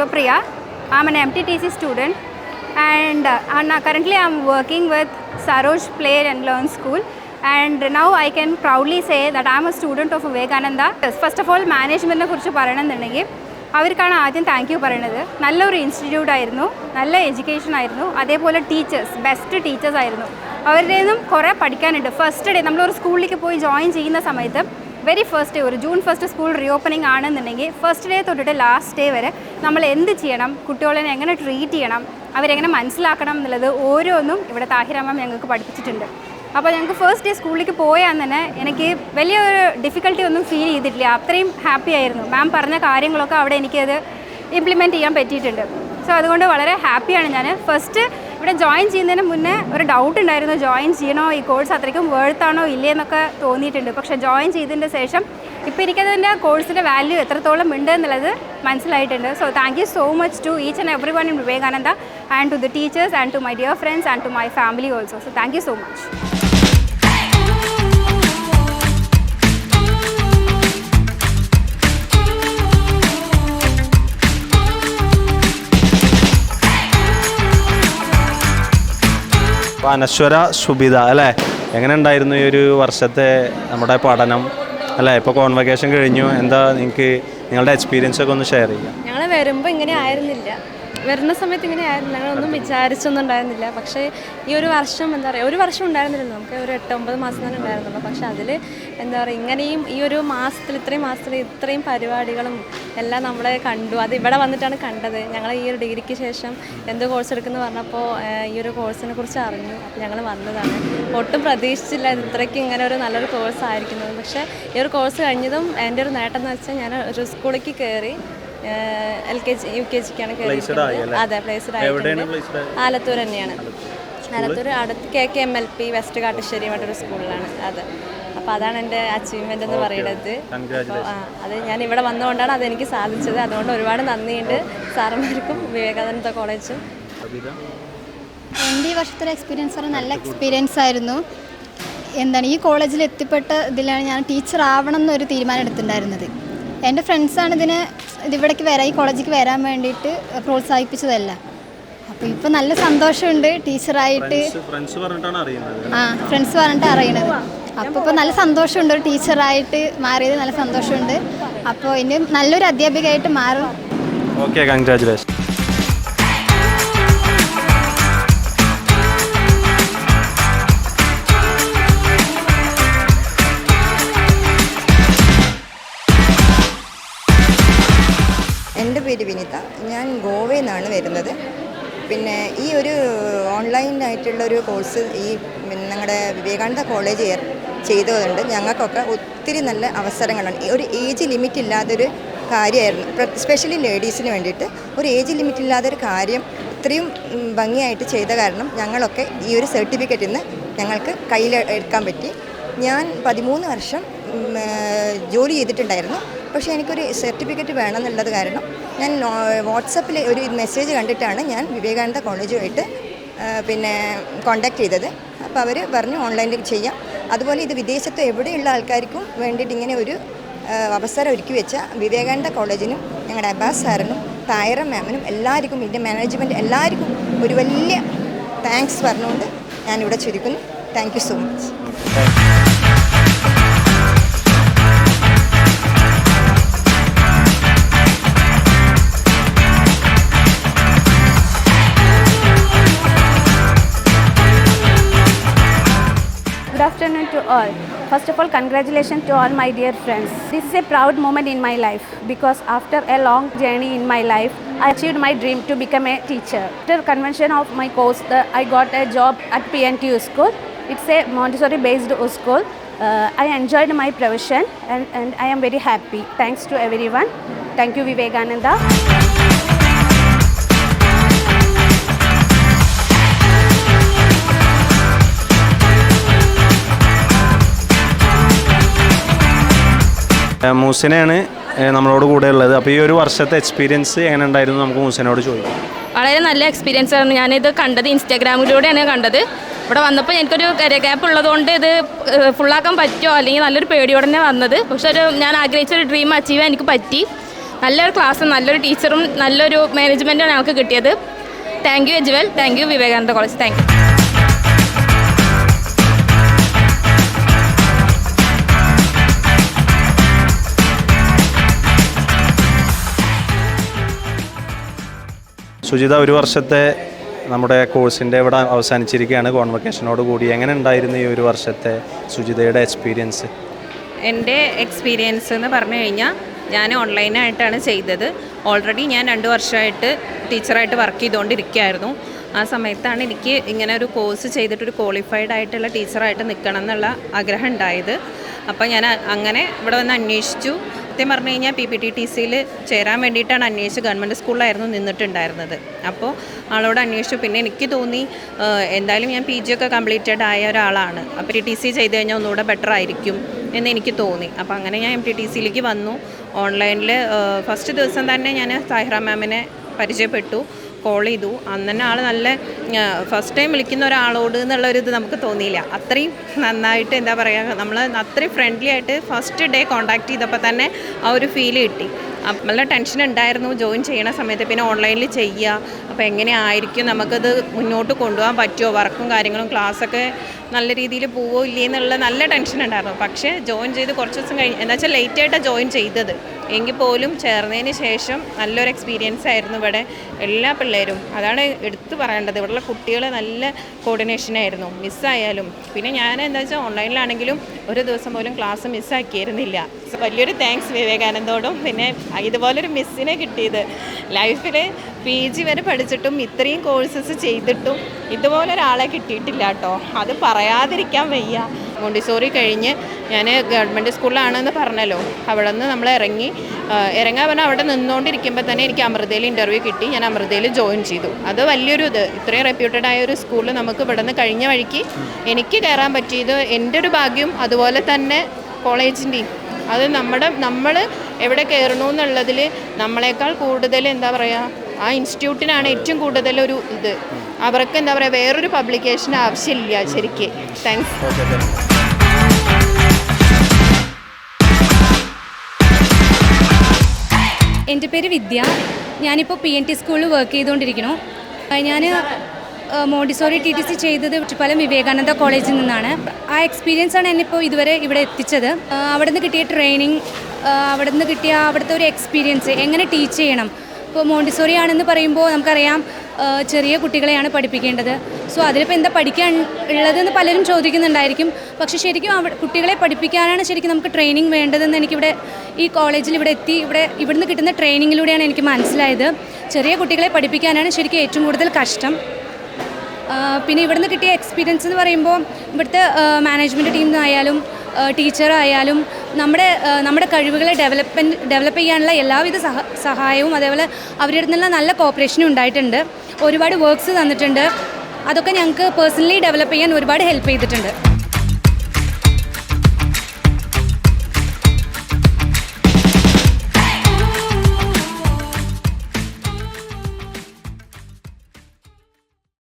Shivapriya. I'm an MTTC student and and, uh, currently I'm working with Saroj Play and Learn School. And now I can proudly say that I'm a student of Vivekananda. First of all, മാനേജ്മെന്റിനെ കുറിച്ച് പറയണമെന്നുണ്ടെങ്കിൽ അവർക്കാണ് ആദ്യം thank you പറയണത് നല്ലൊരു institute ആയിരുന്നു നല്ല education ആയിരുന്നു അതേപോലെ ടീച്ചേഴ്സ് ബെസ്റ്റ് ടീച്ചേഴ്സ് ആയിരുന്നു അവരുടെ നിന്നും കുറേ പഠിക്കാനുണ്ട് ഫസ്റ്റ് ഡേ നമ്മളൊരു സ്കൂളിലേക്ക് പോയി ജോയിൻ ചെയ്യുന്ന സമയത്ത് വെരി ഫസ്റ്റ് ഡേ ഒരു ജൂൺ ഫസ്റ്റ് സ്കൂൾ റീഓപ്പണിംഗ് ആണെന്നുണ്ടെങ്കിൽ ഫസ്റ്റ് ഡേ തൊട്ടിട്ട് ലാസ്റ്റ് ഡേ വരെ നമ്മൾ എന്ത് ചെയ്യണം? കുട്ടികളെ എങ്ങനെ ട്രീറ്റ് ചെയ്യണം? അവരെങ്ങനെ മനസ്സിലാക്കണം എന്നുള്ളത് ഓരോന്നും ഇവിടെ താഹിരാമം ഞങ്ങൾക്ക് പഠിപ്പിച്ചിട്ടുണ്ട്. അപ്പോൾ ഞങ്ങൾക്ക് ഫസ്റ്റ് ഡേ സ്കൂളിലേക്ക് പോയാൽ തന്നെ എനിക്ക് വലിയൊരു ഡിഫിക്കൽട്ടി ഒന്നും ഫീൽ ചെയ്തിട്ടില്ല. അത്രയും ഹാപ്പി ആയിരുന്നു. മാം പറഞ്ഞ കാര്യങ്ങളൊക്കെ അവിടെ എനിക്കത് ഇംപ്ലിമെന്റ് ചെയ്യാൻ പറ്റിയിട്ടുണ്ട്. സോ അതുകൊണ്ട് വളരെ ഹാപ്പിയാണ് ഞാൻ ഫസ്റ്റ് ഇവിടെ ജോയിൻ ചെയ്യുന്നതിന് മുന്നേ ഒരു ഡൗട്ട് ഉണ്ടായിരുന്നു ജോയിൻ ചെയ്യണോ? ഈ കോഴ്സ് അത്രയ്ക്കും ഇല്ലേ എന്നൊക്കെ തോന്നിയിട്ടുണ്ട്. പക്ഷെ ജോയിൻ ചെയ്തതിന്റെ ശേഷം ഇപ്പോൾ എനിക്കതിന്റെ കോഴ്സിന്റെ വാല്യൂ എത്രത്തോളം ഉണ്ട് എന്നുള്ളത് മനസ്സിലായിട്ടുണ്ട്. So thank you so much to each and every one in Vivekananda and to the teachers and to my dear friends and to my family also so thank you so much Anashwara Subitha അല്ലേ? എങ്ങനെ ഉണ്ടായിരുന്നു ഈ ഒരു വർഷത്തെ നമ്മുടെ പഠനം? അല്ലേ? ഇപ്പോൾ കോൺവക്കേഷൻ കഴിഞ്ഞു. എന്താ നിങ്ങൾക്ക് നിങ്ങളുടെ എക്സ്പീരിയൻസ് ഒക്കെ ഒന്ന് ഷെയർ ചെയ്യാം. ഞങ്ങൾ വരുമ്പോൾ ഇങ്ങനെ ആയിരുന്നില്ല. വരുന്ന സമയത്ത് ഇങ്ങനെ ആയിരുന്നു. ഞങ്ങളൊന്നും വിചാരിച്ചൊന്നും ഉണ്ടായിരുന്നില്ല. പക്ഷേ ഈ ഒരു വർഷം എന്താ പറയുക ഒരു വർഷം ഉണ്ടായിരുന്നില്ല നമുക്ക് ഒരു എട്ട് ഒമ്പത് മാസം തന്നെ ഉണ്ടായിരുന്നുള്ളൂ. പക്ഷെ അതിൽ എന്താ പറയുക ഇങ്ങനെയും ഈ ഒരു മാസത്തിൽ ഇത്രയും മാസത്തിൽ ഇത്രയും പരിപാടികളും എല്ലാം നമ്മളെ കണ്ടു. അത് ഇവിടെ വന്നിട്ടാണ് കണ്ടത്. ഞങ്ങൾ ഈ ഒരു ഡിഗ്രിക്ക് ശേഷം എന്ത് കോഴ്സ് എടുക്കുന്നു പറഞ്ഞപ്പോൾ ഈ ഒരു കോഴ്സിനെ കുറിച്ച് അറിഞ്ഞു. അപ്പോൾ ഞങ്ങൾ വന്നതാണ്. ഒട്ടും പ്രതീക്ഷിച്ചില്ല ഇത് ഇത്രയ്ക്ക് ഇങ്ങനെ ഒരു നല്ലൊരു കോഴ്സ് ആയിരിക്കുന്നത് പക്ഷേ ഈ ഒരു കോഴ്സ് കഴിഞ്ഞതും എന്റെ ഒരു നേട്ടം എന്ന് വെച്ചാൽ ഞാൻ ഒരു സ്കൂളിലേക്ക് കയറി L K G U K ജിക്കാണ് കയറിയിരിക്കുന്നത് അതെ പ്ലേസ്ഡ് ആയിട്ടുണ്ട് ആലത്തൂർ തന്നെയാണ്. ആലത്തൂർ. അടുത്ത് K K M L P West Kattussery മറ്റൊരു സ്കൂളിലാണ്. അത്. അപ്പോൾ അതാണ് എന്റെ അച്ചീവ്മെന്റ് എന്ന് പറയുന്നത്. അപ്പോൾ അത് ഞാൻ ഇവിടെ വന്നുകൊണ്ടാണ് അതെനിക്ക് സാധിച്ചത്. അതുകൊണ്ട് ഒരുപാട് നന്ദിയുണ്ട് സാറന്മാർക്കും വിവേകാനന്ദ കോളേജും. എന്റെ ഈ വർഷത്തെ എക്സ്പീരിയൻസ് പറഞ്ഞാൽ നല്ല എക്സ്പീരിയൻസ് ആയിരുന്നു. എന്താണ് ഈ കോളേജിൽ എത്തിപ്പെട്ട ഇതിലാണ് ഞാൻ ടീച്ചർ ആവണം എന്നൊരു തീരുമാനം എടുത്തിട്ടുണ്ടായിരുന്നത്. എന്റെ ഫ്രണ്ട്സാണ് ഇതിന് ഇതിവിടേക്ക് വരാൻ ഈ കോളേജിലേക്ക് വരാൻ വേണ്ടിയിട്ട് പ്രോത്സാഹിപ്പിച്ചതല്ല. അപ്പോൾ ഇപ്പോൾ നല്ല സന്തോഷമുണ്ട് ടീച്ചറായിട്ട്. ഫ്രണ്ട്സ് പറഞ്ഞിട്ടാണ് അറിയുന്നത്. ആ ഫ്രണ്ട്സ് പറഞ്ഞിട്ട് അറിയണത്. അപ്പോൾ ഇപ്പോൾ നല്ല സന്തോഷമുണ്ട് ഒരു ടീച്ചറായിട്ട് മാറിയത് നല്ല സന്തോഷമുണ്ട്. അപ്പോൾ ഇനി നല്ലൊരു അധ്യാപികയായിട്ട് മാറും. ഓക്കെ കൺഗ്രാറ്റുലേഷൻ എന്റെ പേര് വിനിത. ഞാൻ ഗോവയിൽ നിന്നാണ് വരുന്നത്. പിന്നെ ഈ ഒരു ഓൺലൈനായിട്ടുള്ളൊരു കോഴ്സ് ഈ ഞങ്ങളുടെ വിവേകാനന്ദ കോളേജ് ചെയ്തതുകൊണ്ട് ഞങ്ങൾക്കൊക്കെ ഒത്തിരി നല്ല അവസരങ്ങളാണ്. ഒരു ഏജ് ലിമിറ്റ് ഇല്ലാതൊരു കാര്യമായിരുന്നു സ്പെഷ്യലി ലേഡീസിന് വേണ്ടിയിട്ട് ഒരു ഏജ് ലിമിറ്റ് ഇല്ലാതൊരു കാര്യം ഇത്രയും ഭംഗിയായിട്ട് ചെയ്ത കാരണം ഞങ്ങളൊക്കെ ഈ ഒരു സർട്ടിഫിക്കറ്റിൽ നിന്ന് ഞങ്ങൾക്ക് കയ്യിൽ എടുക്കാൻ പറ്റി. ഞാൻ പതിമൂന്ന് വർഷം ജോലി ചെയ്തിട്ടുണ്ടായിരുന്നു. പക്ഷേ എനിക്കൊരു സർട്ടിഫിക്കറ്റ് വേണമെന്നുള്ളത് കാരണം ഞാൻ വാട്സപ്പിൽ ഒരു മെസ്സേജ് കണ്ടിട്ടാണ് ഞാൻ വിവേകാനന്ദ കോളേജുമായിട്ട് പിന്നെ കോണ്ടാക്ട് ചെയ്തത്. അപ്പോൾ അവർ പറഞ്ഞു ഓൺലൈനിൽ ചെയ്യാം. അതുപോലെ ഇത് വിദേശത്ത് എവിടെയുള്ള ആൾക്കാർക്കും വേണ്ടിയിട്ട് ഇങ്ങനെ ഒരു അവസരം ഒരുക്കി വെച്ച വിവേകാനന്ദ കോളേജിനും ഞങ്ങളുടെ അബാസ് സാറിനും തായറ മാമിനും എല്ലാവർക്കും ഇതിന്റെ മാനേജ്മെന്റ് എല്ലാവർക്കും ഒരു വലിയ താങ്ക്സ് പറഞ്ഞുകൊണ്ട് ഞാനിവിടെ ചുരുക്കുന്നു. Thank you so much all. First of all, congratulations to all my dear friends. This is a proud moment in my life because after a long journey in my life, I achieved my dream to become a teacher. After convention of my course, I got a job at PNTU school. It's a Montessori based school. Uh, I enjoyed my profession and, and I am very happy. Thanks to everyone. Thank you, Vivekananda. മൂസിനെയാണ് നമ്മളോട് കൂടെ ഉള്ളത്. അപ്പോൾ ഈ ഒരു വർഷത്തെ experience എങ്ങനെ ഉണ്ടായിരുന്നു നമുക്ക് മൂസിനോട് ചോദിക്കാം. വളരെ നല്ല എക്സ്പീരിയൻസ് ആയിരുന്നു. ഞാനിത് കണ്ടത് ഇൻസ്റ്റാഗ്രാമിലൂടെയാണ് കണ്ടത്. ഇവിടെ വന്നപ്പോൾ എനിക്കൊരു ഗ്യാപ്പ് ഉള്ളതുകൊണ്ട് ഇത് ഫുള്ളാക്കാൻ പറ്റുമോ അല്ലെങ്കിൽ നല്ലൊരു പേടിയോടെ തന്നെ വന്നത്. പക്ഷെ ഒരു ഞാൻ ആഗ്രഹിച്ച ഒരു ഡ്രീം അച്ചീവ് ചെയ്യാൻ എനിക്ക് പറ്റി. നല്ലൊരു ക്ലാസ്സും നല്ലൊരു ടീച്ചറും നല്ലൊരു മാനേജ്മെന്റാണ് ഞങ്ങൾക്ക് കിട്ടിയത്. Thank you എജ്വൽ thank you Vivekananda college thank you Sujitha ഒരു വർഷത്തെ നമ്മുടെ കോഴ്സിന്റെ ഇവിടെ അവസാനിച്ചിരിക്കുകയാണ്. കോൺവെക്കേഷനോട് കൂടി എങ്ങനെ ഉണ്ടായിരുന്നു ഈ ഒരു വർഷത്തെ സുജിതയുടെ എക്സ്പീരിയൻസ് എന്റെ എക്സ്പീരിയൻസ് എന്ന് പറഞ്ഞു കഴിഞ്ഞാൽ ഞാൻ ഓൺലൈനായിട്ടാണ് ചെയ്തത്. ഓൾറെഡി ഞാൻ രണ്ട് വർഷമായിട്ട് ടീച്ചറായിട്ട് വർക്ക് ചെയ്തുകൊണ്ടിരിക്കുകയായിരുന്നു. ആ സമയത്താണ് എനിക്ക് ഇങ്ങനെ ഒരു കോഴ്സ് ചെയ്തിട്ടൊരു ക്വാളിഫൈഡ് ആയിട്ടുള്ള ടീച്ചറായിട്ട് നിൽക്കണം എന്നുള്ള ആഗ്രഹം ഉണ്ടായത്. അപ്പോൾ ഞാൻ അങ്ങനെ ഇവിടെ വന്ന് അന്വേഷിച്ചു. സത്യം പറഞ്ഞു കഴിഞ്ഞാൽ പി പി ടി ടി സിയിൽ ചേരാൻ വേണ്ടിയിട്ടാണ് അന്വേഷിച്ച് ഗവൺമെന്റ് സ്കൂളിലായിരുന്നു നിന്നിട്ടുണ്ടായിരുന്നത്. അപ്പോൾ ആളോട് അന്വേഷിച്ചു. പിന്നെ എനിക്ക് തോന്നി എന്തായാലും ഞാൻ പി ജി ഒക്കെ കംപ്ലീറ്റഡ് ആയ ഒരാളാണ്. അപ്പോൾ ടി സി ചെയ്ത് കഴിഞ്ഞാൽ ഒന്നുകൂടെ ബെറ്റർ ആയിരിക്കും എന്ന് എനിക്ക് തോന്നി. അപ്പോൾ അങ്ങനെ ഞാൻ എം ടി ടി സിയിലേക്ക് വന്നു. ഓൺലൈനിൽ ഫസ്റ്റ് ദിവസം തന്നെ ഞാൻ സാഹിറ മാമിനെ പരിചയപ്പെട്ടു. കോൾ ചെയ്തു. അന്ന് തന്നെ ആൾ നല്ല ഫസ്റ്റ് ടൈം വിളിക്കുന്ന ഒരാളോട് എന്നുള്ളൊരിത് നമുക്ക് തോന്നിയില്ല. അത്രയും നന്നായിട്ട് എന്താ പറയുക നമ്മൾ അത്രയും ഫ്രണ്ട്ലി ആയിട്ട് ഫസ്റ്റ് ഡേ കോണ്ടാക്ട് ചെയ്തപ്പോൾ തന്നെ ആ ഒരു ഫീൽ കിട്ടി. നല്ല ടെൻഷൻ ഉണ്ടായിരുന്നു. ജോയിൻ ചെയ്യണ സമയത്ത് പിന്നെ ഓൺലൈനിൽ ചെയ്യുക അപ്പോൾ എങ്ങനെയായിരിക്കും നമുക്കത് മുന്നോട്ട് കൊണ്ടുപോകാൻ പറ്റുമോ വർക്കും കാര്യങ്ങളും ക്ലാസ്സൊക്കെ നല്ല രീതിയിൽ പോവോ ഇല്ലേ എന്നുള്ള നല്ല ടെൻഷൻ ഉണ്ടായിരുന്നു. പക്ഷേ ജോയിൻ ചെയ്ത് കുറച്ച് ദിവസം കഴിഞ്ഞ് എന്താ വെച്ചാൽ ലേറ്റായിട്ടാണ് ജോയിൻ ചെയ്തത്. എങ്കിൽ പോലും ചേർന്നതിന് ശേഷം നല്ലൊരു എക്സ്പീരിയൻസ് ആയിരുന്നു ഇവിടെ എല്ലാ പിള്ളേരും. അതാണ് എടുത്തു പറയേണ്ടത്. ഇവിടെയുള്ള കുട്ടികൾ നല്ല കോർഡിനേഷനായിരുന്നു മിസ്സായാലും പിന്നെ ഞാൻ എന്താ വെച്ചാൽ ഓൺലൈനിലാണെങ്കിലും ഒരു ദിവസം പോലും ക്ലാസ് മിസ്സാക്കിയിരുന്നില്ല വലിയൊരു താങ്ക്സ് വിവേകാനന്ദോടും പിന്നെ ഇതുപോലൊരു മിസ്സിനെ കിട്ടിയത്. ലൈഫിൽ പി ജി വരെ പഠിച്ചിട്ടും ഇത്രയും കോഴ്സസ് ചെയ്തിട്ടും ഇതുപോലൊരാളെ കിട്ടിയിട്ടില്ല കേട്ടോ. അത് പറയാതിരിക്കാൻ വയ്യ. മോണ്ടിസോറി കഴിഞ്ഞ് ഞാൻ ഗവൺമെന്റ് സ്കൂളിലാണെന്ന് പറഞ്ഞല്ലോ. അവിടെ നിന്ന് നമ്മൾ ഇറങ്ങി. ഇറങ്ങാൻ പറഞ്ഞാൽ അവിടെ നിന്നുകൊണ്ടിരിക്കുമ്പോൾ തന്നെ എനിക്ക് അമൃതയിൽ ഇന്റർവ്യൂ കിട്ടി. ഞാൻ അമൃതയിൽ ജോയിൻ ചെയ്തു. അത് വലിയൊരു ഇത്. ഇത്രയും റെപ്യൂട്ടഡ് ആയ ഒരു സ്കൂളിൽ നമുക്ക് ഇവിടെ നിന്ന് കഴിഞ്ഞ വഴിക്ക് എനിക്ക് കയറാൻ പറ്റിയത് എന്റെ ഒരു ഭാഗ്യം. അതുപോലെ തന്നെ കോളേജിന്റെയും. അത് നമ്മുടെ നമ്മൾ എവിടെ കയറണു എന്നുള്ളതിൽ നമ്മളെക്കാൾ കൂടുതൽ എന്താ പറയുക ആ ഇൻസ്റ്റിറ്റ്യൂട്ടിനാണ് ഏറ്റവും കൂടുതൽ ഒരു ഇത്. അവർക്ക് എന്താ പറയുക വേറൊരു പബ്ലിക്കേഷൻ ആവശ്യമില്ല ശരിക്ക്. താങ്ക്സ് എന്റെ പേര് വിദ്യ. ഞാനിപ്പോൾ പി എൻ ടി സ്കൂളിൽ വർക്ക് ചെയ്തുകൊണ്ടിരിക്കുന്നു. ഞാൻ മോഡിസോറി ടി ടി സി ചെയ്തത് ഉച്ചപ്പാലം വിവേകാനന്ദ കോളേജിൽ നിന്നാണ്. ആ എക്സ്പീരിയൻസ് ആണ് എന്നെ ഇപ്പോൾ ഇതുവരെ ഇവിടെ എത്തിച്ചത്. അവിടെ നിന്ന് കിട്ടിയ ട്രെയിനിങ് അവിടെ നിന്ന് കിട്ടിയ അവിടുത്തെ ഒരു എക്സ്പീരിയൻസ് എങ്ങനെ ടീച്ച് ചെയ്യണം ഇപ്പോൾ മോണ്ടിസോറി ആണെന്ന് പറയുമ്പോൾ നമുക്കറിയാം ചെറിയ കുട്ടികളെയാണ് പഠിപ്പിക്കേണ്ടത്. സോ അതിലിപ്പോൾ എന്താ പഠിക്കാൻ ഉള്ളതെന്ന് പലരും ചോദിക്കുന്നുണ്ടായിരിക്കും. പക്ഷെ ശരിക്കും അവിടെ കുട്ടികളെ പഠിപ്പിക്കാനാണ് ശരിക്കും നമുക്ക് ട്രെയിനിങ് വേണ്ടതെന്ന് എനിക്കിവിടെ ഈ കോളേജിൽ ഇവിടെ എത്തി ഇവിടെ ഇവിടുന്ന് കിട്ടുന്ന ട്രെയിനിങ്ങിലൂടെയാണ് എനിക്ക് മനസ്സിലായത്. ചെറിയ കുട്ടികളെ പഠിപ്പിക്കാനാണ് ശരിക്കും ഏറ്റവും കൂടുതൽ കഷ്ടം. പിന്നെ ഇവിടുന്ന് കിട്ടിയ എക്സ്പീരിയൻസ് എന്ന് പറയുമ്പോൾ ഇവിടുത്തെ മാനേജ്മെന്റ് ടീം ആയാലും ടീച്ചർ ആയാലും നമ്മുടെ നമ്മുടെ കഴിവുകളെ ഡെവലപ്മെന്റ് ഡെവലപ്പ് ചെയ്യാനുള്ള എല്ലാവിധ സഹ സഹായവും അതേപോലെ അവരുടെ അടുത്തുള്ള നല്ല കോപ്പറേഷനും ഉണ്ടായിട്ടുണ്ട്. ഒരുപാട് വർക്ക്സ് തന്നിട്ടുണ്ട്. അതൊക്കെ ഞങ്ങൾക്ക് പേഴ്സണലി ഡെവലപ്പ് ചെയ്യാൻ ഒരുപാട് ഹെൽപ്പ് ചെയ്തിട്ടുണ്ട്.